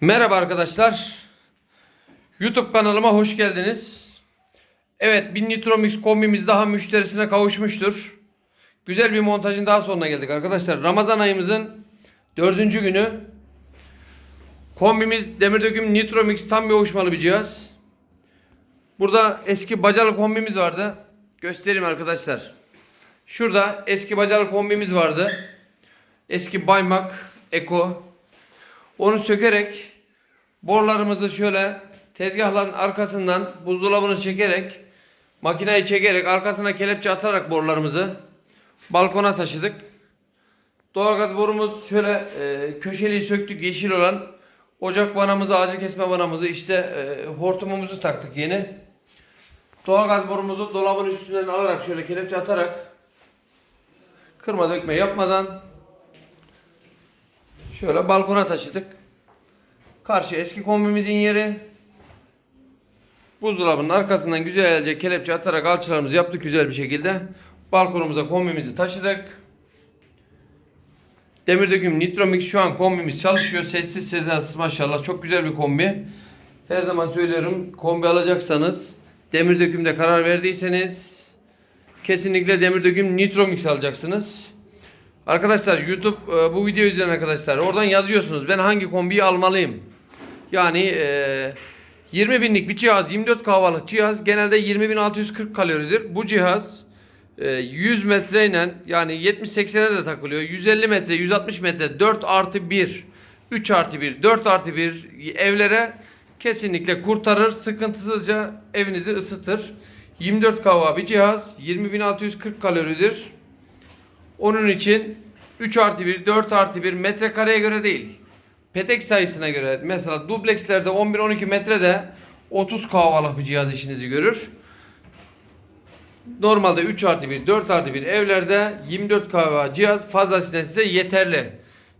Merhaba arkadaşlar. YouTube kanalıma hoş geldiniz. Evet, bir Nitromix kombimiz daha müşterisine kavuşmuştur. Güzel bir montajın daha sonuna geldik arkadaşlar. Ramazan ayımızın dördüncü günü. Kombimiz demir döküm Nitromix tam bir uyuşmalı bir cihaz. Burada eski bacalı kombimiz vardı. Göstereyim arkadaşlar. Şurada eski bacalı kombimiz vardı. Eski Baymak Eko. Onu sökerek borularımızı şöyle tezgahların arkasından buzdolabını çekerek makineyi çekerek arkasına kelepçe atarak borularımızı balkona taşıdık. Doğalgaz borumuz şöyle e, köşeliği söktük yeşil olan ocak vanamızı ağacı kesme vanamızı işte e, hortumumuzu taktık yeni. Doğalgaz borumuzu dolabın üstünden alarak şöyle kelepçe atarak kırma dökme yapmadan Şöyle balkona taşıdık. Karşı eski kombimizin yeri. Buzdolabının arkasından güzelce kelepçe atarak alçılarımızı yaptık güzel bir şekilde. Balkonumuza kombimizi taşıdık. Demir döküm Nitromix şu an kombimiz çalışıyor. Sessiz sedasız maşallah çok güzel bir kombi. Her zaman söylüyorum kombi alacaksanız demir dökümde karar verdiyseniz kesinlikle demir döküm Nitromix alacaksınız. Arkadaşlar YouTube e, bu videoyu izleyen arkadaşlar oradan yazıyorsunuz ben hangi kombiyi almalıyım. Yani e, 20 binlik bir cihaz 24 kahvalık cihaz genelde 20.640 kaloridir. Bu cihaz e, 100 metreyle yani 70-80'e de takılıyor. 150 metre 160 metre 4 artı 1 3 artı 1 4 artı 1 evlere kesinlikle kurtarır. Sıkıntısızca evinizi ısıtır. 24 kahva bir cihaz 20.640 kaloridir. Onun için 3 artı 1, 4 artı 1 metrekareye göre değil. Petek sayısına göre. Mesela dublekslerde 11-12 metrede 30 kahvalık bir cihaz işinizi görür. Normalde 3 artı 1, 4 artı 1 evlerde 24 kahve cihaz fazlasıyla size yeterli.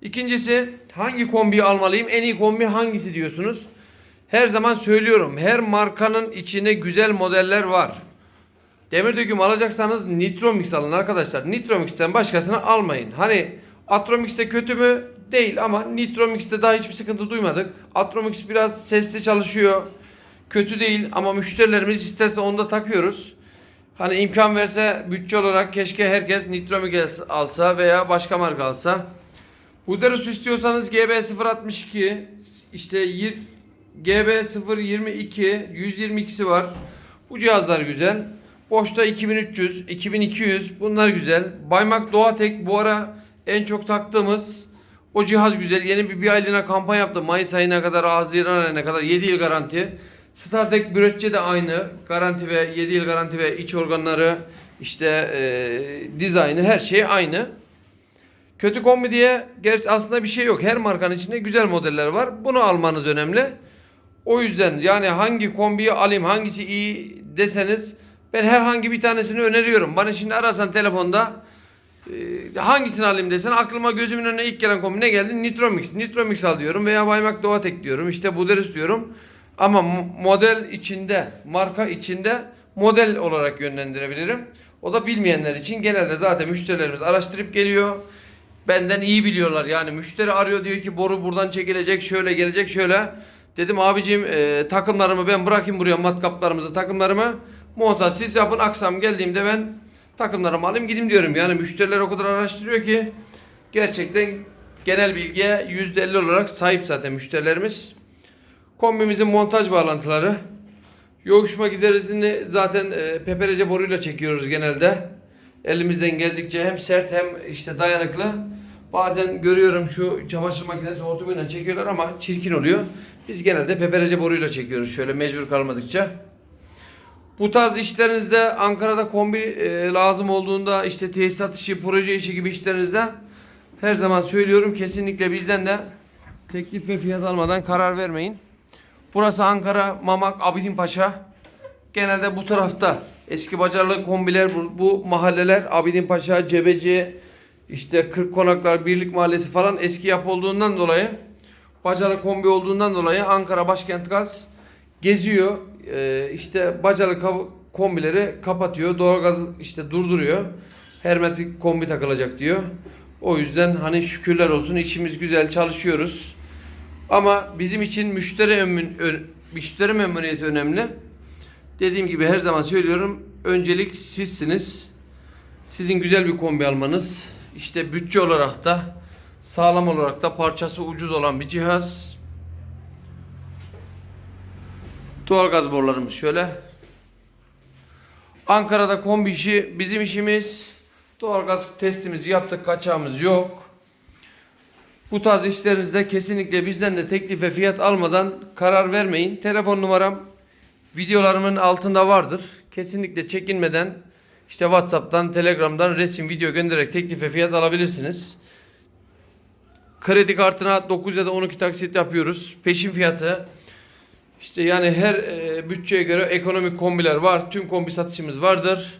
İkincisi hangi kombiyi almalıyım? En iyi kombi hangisi diyorsunuz? Her zaman söylüyorum. Her markanın içinde güzel modeller var. Demir döküm alacaksanız Nitromix alın arkadaşlar. Nitromix'ten başkasını almayın. Hani Atromix'te kötü mü? Değil ama Nitromix'te daha hiçbir sıkıntı duymadık. Atromix biraz sesli çalışıyor. Kötü değil ama müşterilerimiz isterse onu da takıyoruz. Hani imkan verse bütçe olarak keşke herkes Nitromix alsa veya başka marka alsa. Buderus istiyorsanız GB062 işte yir- GB022 122'si var. Bu cihazlar güzel. Boşta 2300, 2200 bunlar güzel. Baymak Doğatek bu ara en çok taktığımız o cihaz güzel. Yeni bir, bir aylığına kampanya yaptı. Mayıs ayına kadar, Haziran ayına kadar 7 yıl garanti. Startek Büretçe de aynı. Garanti ve 7 yıl garanti ve iç organları işte e, dizaynı her şey aynı. Kötü kombi diye gerçi aslında bir şey yok. Her markanın içinde güzel modeller var. Bunu almanız önemli. O yüzden yani hangi kombiyi alayım, hangisi iyi deseniz ben herhangi bir tanesini öneriyorum. Bana şimdi arasan telefonda e, hangisini alayım desen aklıma gözümün önüne ilk gelen kombi ne geldi? Nitromix. Nitromix al diyorum veya Baymak Doğatek diyorum. İşte Buderus diyorum. Ama model içinde, marka içinde model olarak yönlendirebilirim. O da bilmeyenler için genelde zaten müşterilerimiz araştırıp geliyor. Benden iyi biliyorlar. Yani müşteri arıyor diyor ki boru buradan çekilecek, şöyle gelecek, şöyle. Dedim abicim e, takımlarımı ben bırakayım buraya matkaplarımızı, takımlarımı. Montaj siz yapın akşam geldiğimde ben takımlarımı alayım gideyim diyorum. Yani müşteriler o kadar araştırıyor ki gerçekten genel bilgiye %50 olarak sahip zaten müşterilerimiz. Kombimizin montaj bağlantıları. Yoğuşma giderisini zaten e, peperece boruyla çekiyoruz genelde. Elimizden geldikçe hem sert hem işte dayanıklı. Bazen görüyorum şu çamaşır makinesi hortumuyla çekiyorlar ama çirkin oluyor. Biz genelde peperece boruyla çekiyoruz şöyle mecbur kalmadıkça. Bu tarz işlerinizde Ankara'da kombi e, lazım olduğunda işte tesisat işi, proje işi gibi işlerinizde her zaman söylüyorum kesinlikle bizden de teklif ve fiyat almadan karar vermeyin. Burası Ankara, Mamak, Abidin Paşa. Genelde bu tarafta eski bacarlı kombiler bu, bu mahalleler Abidin Paşa, Cebeci, işte Kırk Konaklar, Birlik Mahallesi falan eski yapı olduğundan dolayı bacalı kombi olduğundan dolayı Ankara Başkent Gaz geziyor. Ee, işte bacalı kombileri kapatıyor. Doğalgaz işte durduruyor. Hermetik kombi takılacak diyor. O yüzden hani şükürler olsun işimiz güzel çalışıyoruz. Ama bizim için müşteri memnun, ö- müşteri memnuniyeti önemli. Dediğim gibi her zaman söylüyorum. Öncelik sizsiniz. Sizin güzel bir kombi almanız. işte bütçe olarak da sağlam olarak da parçası ucuz olan bir cihaz. Doğalgaz borularımız şöyle. Ankara'da kombi işi bizim işimiz. Doğalgaz testimizi yaptık, kaçağımız yok. Bu tarz işlerinizde kesinlikle bizden de teklif ve fiyat almadan karar vermeyin. Telefon numaram videolarımın altında vardır. Kesinlikle çekinmeden işte WhatsApp'tan, Telegram'dan resim, video göndererek teklif ve fiyat alabilirsiniz. Kredi kartına 9 ya da 12 taksit yapıyoruz. Peşin fiyatı işte yani her e, bütçeye göre ekonomik kombiler var. Tüm kombi satışımız vardır.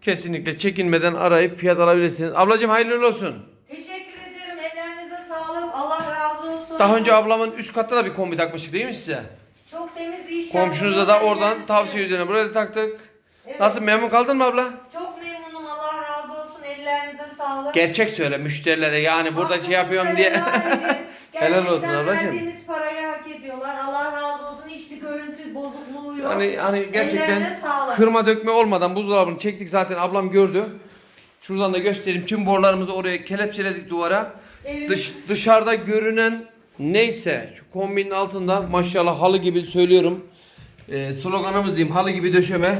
Kesinlikle çekinmeden arayıp fiyat alabilirsiniz. Ablacığım hayırlı olsun. Teşekkür ederim. Ellerinize sağlık. Allah razı olsun. Daha önce ablamın üst katta da bir kombi takmıştık değil mi size? çok temiz iş Komşunuza da yaptınız. oradan tavsiye üzerine buraya da taktık. Evet. Nasıl memnun kaldın mı abla? Çok memnunum. Allah razı olsun. Ellerinize sağlık. Gerçek söyle müşterilere yani burada şey Hakkınızı yapıyorum diye. helal olsun ablacığım. verdiğiniz parayı hak ediyorlar. Allah razı olsun. Hiçbir görüntü bozukluğu yok. hani hani gerçekten Ellerine sağlık. kırma dökme olmadan buzdolabını çektik zaten ablam gördü. Şuradan da göstereyim. Tüm borularımızı oraya kelepçeledik duvara. Dış, dışarıda görünen neyse şu kombinin altında maşallah halı gibi söylüyorum. Ee, sloganımız diyeyim halı gibi döşeme.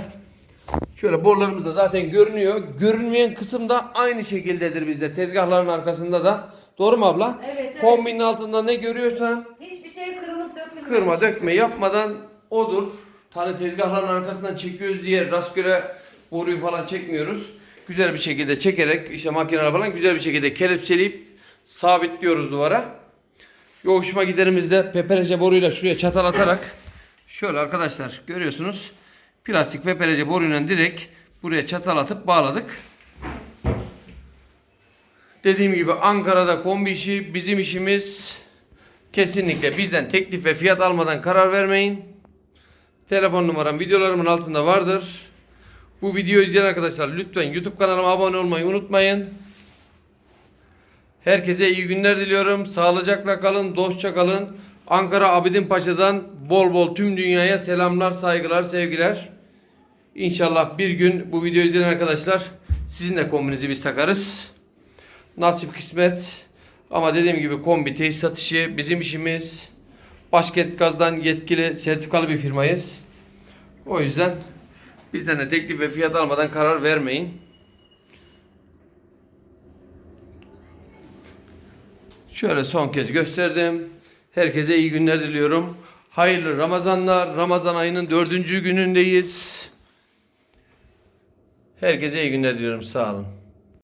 Şöyle borularımız da zaten görünüyor. Görünmeyen kısım da aynı şekildedir bizde. Tezgahların arkasında da. Doğru mu abla? Evet, evet. Kombinin altında ne görüyorsan Hiçbir şey kırılıp dökülmüyor. kırma dökme yapmadan odur. Tane tezgahların arkasından çekiyoruz diye rastgele boruyu falan çekmiyoruz. Güzel bir şekilde çekerek işte makineler falan güzel bir şekilde kelepçeleyip sabitliyoruz duvara. Yoğuşma giderimizde peperece boruyla şuraya çatal atarak şöyle arkadaşlar görüyorsunuz plastik peperece boruyla direkt buraya çatal atıp bağladık. Dediğim gibi Ankara'da kombi işi bizim işimiz. Kesinlikle bizden teklif ve fiyat almadan karar vermeyin. Telefon numaram videolarımın altında vardır. Bu videoyu izleyen arkadaşlar lütfen YouTube kanalıma abone olmayı unutmayın. Herkese iyi günler diliyorum. Sağlıcakla kalın, dostça kalın. Ankara Abidin Paşa'dan bol bol tüm dünyaya selamlar, saygılar, sevgiler. İnşallah bir gün bu videoyu izleyen arkadaşlar sizin de kombinizi biz takarız. Nasip kısmet. Ama dediğim gibi kombi tesisat işi bizim işimiz. Başkent Gaz'dan yetkili sertifikalı bir firmayız. O yüzden bizden de teklif ve fiyat almadan karar vermeyin. Şöyle son kez gösterdim. Herkese iyi günler diliyorum. Hayırlı Ramazanlar. Ramazan ayının dördüncü günündeyiz. Herkese iyi günler diliyorum. Sağ olun.